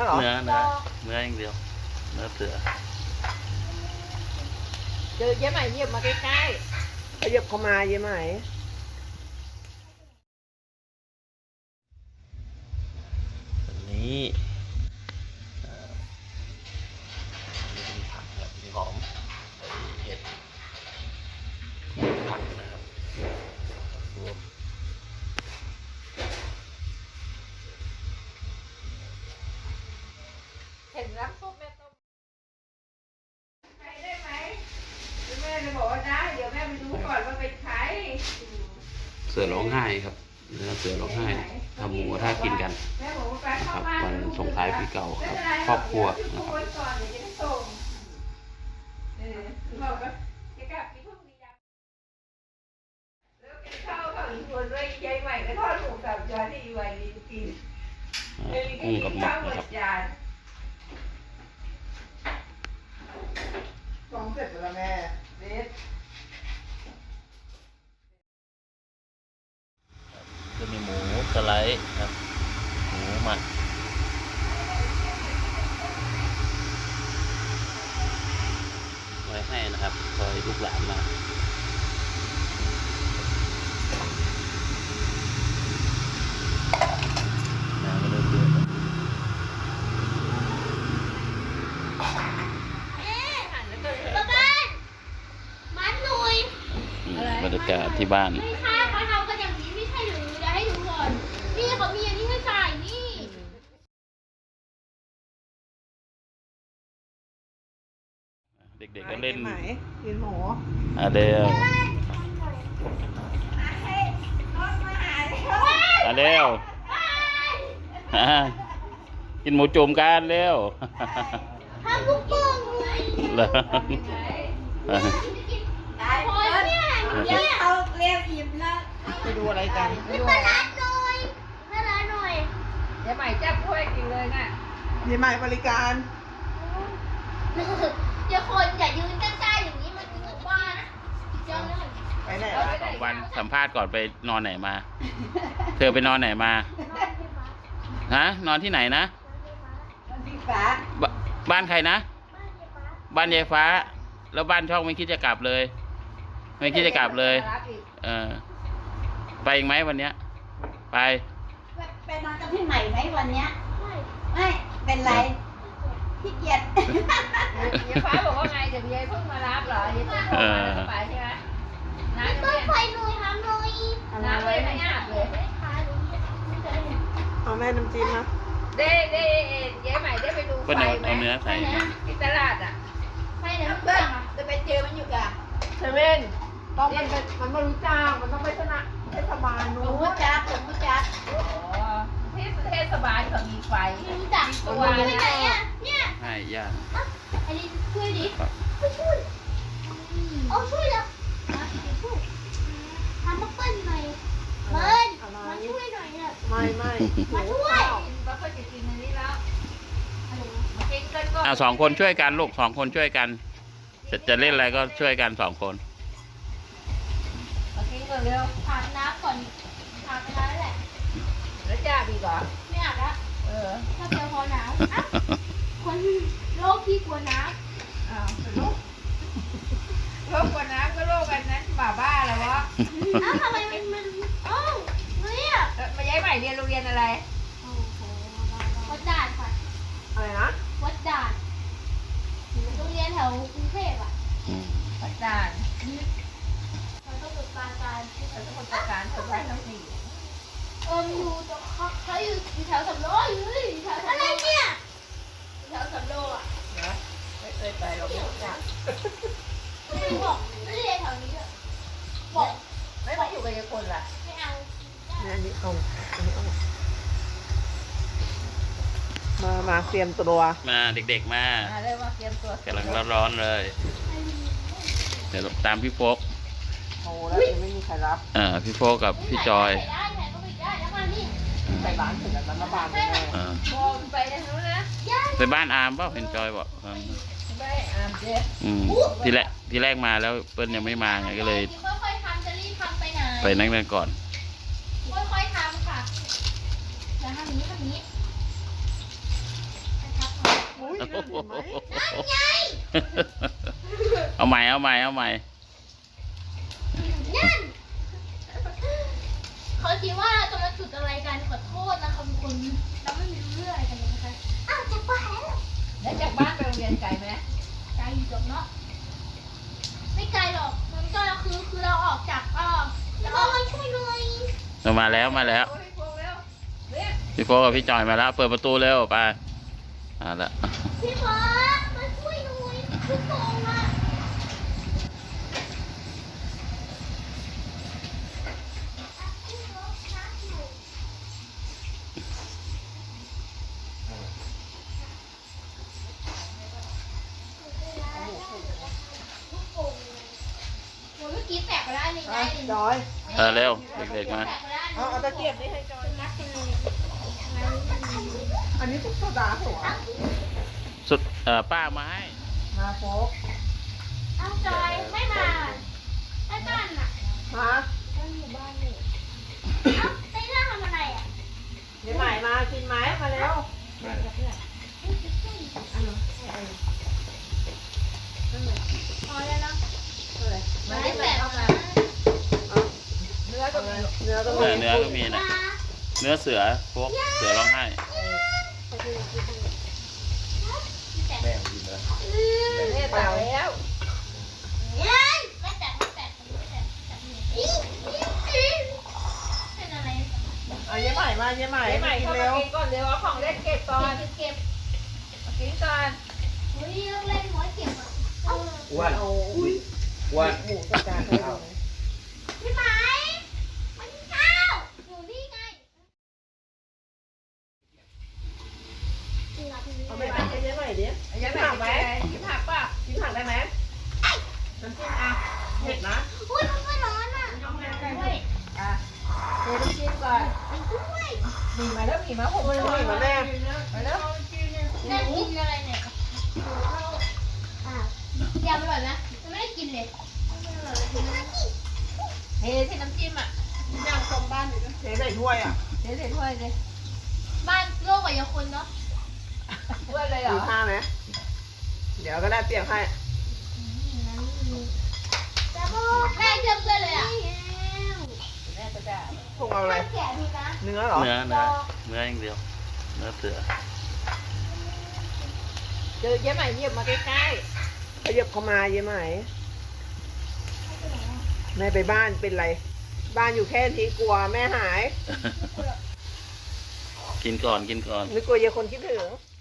อเหรอ เนื้อเนื้อเนื้ออย่างเดียว เนื้อเสือเจอเย้ใหม่เงียบมาใกล้ขยับเข้ามาเยี่ไหม ม่จะเดี๋ยวแม่ไปดูก่อนว่าเป็นใครเสือร้องไห้ครับเนื้อเสือร้องไห้ทำหมูกระทะกินกันแม่บอกว่าไปคเข้ารับบ้านวันส่งท้ายปีเก่าครับครอบครัวนะครับก่อนเดี๋ยวจะส่งเออบอกว่าจะกลับไปพรุ่งนี้ยังแล้วกินข้าวข้าอีกคนด้วยยายใหม่ก็ทอดหมูกับยาที่อีไวดีกินอ่ากุ้งกับหมัข้ากวหมนะดครับจานสองเสร็จแล้วแม่เด็ด จะมีหมูส ไลด์ครับหมูหมักไว้ให้นะครับคอยลูกหลานมาน้ำก็เริ่มเดือดแล้วบ้านมันหนุยอืมบรรยากาศที่บ้านไม่ใช่เขาทำกันอย่างนี้ไม่ใช่หรือเดี๋ยวให้ดูก่อน นี่เขามีอันนี้ให้ใส่นี่ เด็กๆก็เล่นไหมกินหมูอาเดลอาเดลอ่ากินหมูจุ่มกันเร็วทำลูกโป่งเลยเหรอโอ้ยเนี่ยเนี่ยเขาเรียกอิ่มแล้วไปดูอะไรกันนี่มาร้านหน่อยมาร้านหน่อยยายใหม่จับถ้วยกินเลยน่ะเยี่ไหมบริการ อย่าคนอย่ายืนใกล้ๆอย่างนี้มันถึงว่านะเจ้าเลยไปไหนเอาวะไว้ไหนวันสัมภาษณ์ก่อนไปนอนไหนมา เธอไปนอนไหนมาฮะนอนที่ไหนนะพี่ฟ้าบบ้านใครนะ บ้านยายฟ้า แล้วบ้านช่องไม่คิดจะกลับเลย ไม่คิดจะกลับเลยรับอีกเออ ไปอีกไหมวันเนี้ย ไป ไปนอนกับพี่ใหม่ไหมวันเนี้ย ไม่เป็นไร ขี้เกียจยายฟ้าบอกว่าไงเดี๋ยวยายเพิ่งมารับเหรอยายเพิ่งโทรมาแล้วไปใช่ไหมน้ำต้ยันงไฟไม่หน่อยทำหน่อยน้ำเลยไม่อาบเลยไม่ค้าหนูไม่เคยเห็นเอาแม่น้ำจิ้มนะได้ได้ยายใหม่ได้ไปดูก็ไฟเอาไหมเอาเนื้อใส่ที่ตลาดอะไฟไหนมันเบิ้เปิลดอะจะไปเจอมันอยู่กับเซเว่นต้องมันเป็นมันไม่รู้จ้างมันต้องไปชนะเทศบาลหนู้ลวงพ่อนจักหลวงพ่อจักอ๋อที่ เทศบาลเขามีไฟไม่รู้จักตัวไปไหนอะเนี่ยให้ย่าอันนี้ช่วยดิไม่ช่วยเอาช่วยแล้วมาช่วยทำมาเปิ้ลหน่อยเปิ้ลมาช่วยหน่อยเนี่ยไม่ไม่มาช่วยแล้วก็จะกินอันนี้แล้วอ่าสองคนช่วยกันลูกสองคนช่วยกัน จะจะเล่นอะไรก็ช่วยกันสองคนมากินก่อนเร็วอาบน้ำก่อนอาบน้ำแหละ แล้วจะดีกว่าไม่อาบแล้วเออถ้าเจอพอหนาวอะคนโรคที่กลัวน้อ้าวลูกโรคกว่าน้ำก็โรคกันนั้นบ้าบ้าแล้ววะำอ้าวทำไมมันมันเอ้าเนี่ยเออมาย้ายใหม่เรียนโรงเรียนอะไร โอ้โหวัดด่านค่ะอะไรนะวัดด่านโรงเรียนแถวกรุงเทพอะอืมอาจารย์มันต้องฝึกการการที่เราต้องจัดการแถวบ้านทั้งสี่ เอออยู่ตรงเขาเขาอยู่อยู่แถวสำโรงอยู่อยู่แถวอะไรเนี่ยอยู่แถวสำโรงอะนะไม่เคยไปหรอกไม่รู้จักไม่บอกไม่ได้เรียนแถวนี้ด้วยบอกไม่มาอยู่กับยายคนล่ะไม่เอาเนี่ยอันนี้เอาอันนี้เอามามาเตรียมตัวมาเด็กๆมามาเลยมาเตรียมตัวกำลังร้อนๆเลย เดี๋ยวตามพี่โฟกโอ้แล้วยังไม่มีใครรับเอ่อพี่โฟกกับพี่จอยใส่ได้ ไปร้านถึงแล้วรัฐบาลแน่เอ่อมองไปทางนู้นนะย่าไปบ้านอาร์มเปล่าเห็นจอยบอกเออไม่อามเจ๊อืมทีแรกทีแรกมาแล้วเปิ้ลยังไม่มาไงก็เลย ค่อยๆทำจะรีบทำไปไหนไปนั่งกันก่อน ค่อยๆทำค่ะแล้วทำนี้ทำนี้นั่นเห็นไหมเอาใหม่เอาใหม่เอาใหม่นั่น เขาคิดว่าเราจะมาจุดอะไรกันขอโทษนะคะทุกคนเราไม่มีเรื่องอะไรกันเลยนะคะอ้าวจะไปแล้วแล้วจากบ้านไปโรงเรียนไกลไหมไกลอยู่หรอกเนาะไม่ไกลหรอกมันก็คือคือเราออกจากเออแล้วก็มาช่วยหน่อยเรามาแล้วมาแล้วโอ้ยพวกแล้วเนี่ยพี่โฟกับพี่จอยมาแล้ว เปิดประตูเร็วไปเอาละพี่ฟ้ามาช่วยหน่อยทุกคนอะโอ้ยเมื่อ กี้แตกไปแล้วอันหนึงไงอะหนึ่งจอยเออเร็วเด็กๆมาแตกไปแล้วอันหเอานึ่งเอาตะเกียบนี่ให้จอยอันนี้ทุกโซดาหัวสุดเอ่อป้ามาให้มาโฟกเอาจอยไม่มาไอ้ตั้นอะ มา เอาไอ้ตั้นทำอะไรอะ เดี๋ยวใหม่มากินไหมมาเร็ว พอแล้วเนาะ มาได้แปดเข้ามา เนื้อก็มี เนื้อก็เอมีอเนื้อก็มีนะเนื้อเสือพวกเสือร้องไห้แม่กินแล้วเนี่ยแต่แล้วไม่แตกไม่แตกไม่แตกเป็นอะไรเอาเย้ใหม่มาเย้ใหม่ไอ้ใหม่กินเข้ามาเร็วกินก่อนเดี๋ยวเอาของเล่นเก็บก่อนเก็บเก็บมากินก่อนเฮ้ยเลิกเล่นหัวเก็บอะอ้วนเอาอ้วนหมูจัดการให้เราพี่ไหมมันข้าวอยู่นี่ไง เอาไปผัดให้เย้ใหม่ดิ ไยังผักไหมกินผักป่ะ กินผักได้ไหมน้ำจิ้มอะเผ็ดนะ อุ้ยมันก็ร้อนอะด้วย อะเดี๋ยวต้กินก่อนด้วยมีมาแล้วมีมาหกไม่เลยไหมาแม่มาแล้วแม่กินอะไรเนี่ยอะยำอร่อยไหมไม่ได้กินเลยเฮ้ที่น้ำจิ้มอะย่างชมบ้านอยู่เทใส่ถ้วยอะเดี๋ยวเสร็จถ้วยเลยบ้านโลกกับยาคนเนาะถ้วยเลยเหรดูอข้าไหมเดี๋ยวก็ได้เปรียกให้แม่เชื่อมเพื่อนเลยอะ พวกเอาอะไร แกะดีนะเนื้อเหรอ เนื้อเนื้อเนื้ออย่างเดียว เนื้อเสือเจอเย้ใหม่เงียบมาใกล้ขยับเข้ามาเย้ไหมแม่ไปบ้านเป็นไร บ้านอยู่แค่ทีกลัวแม่หาย กินก่อนกินก่อนนึกกลัวเยคนคิดถึงเ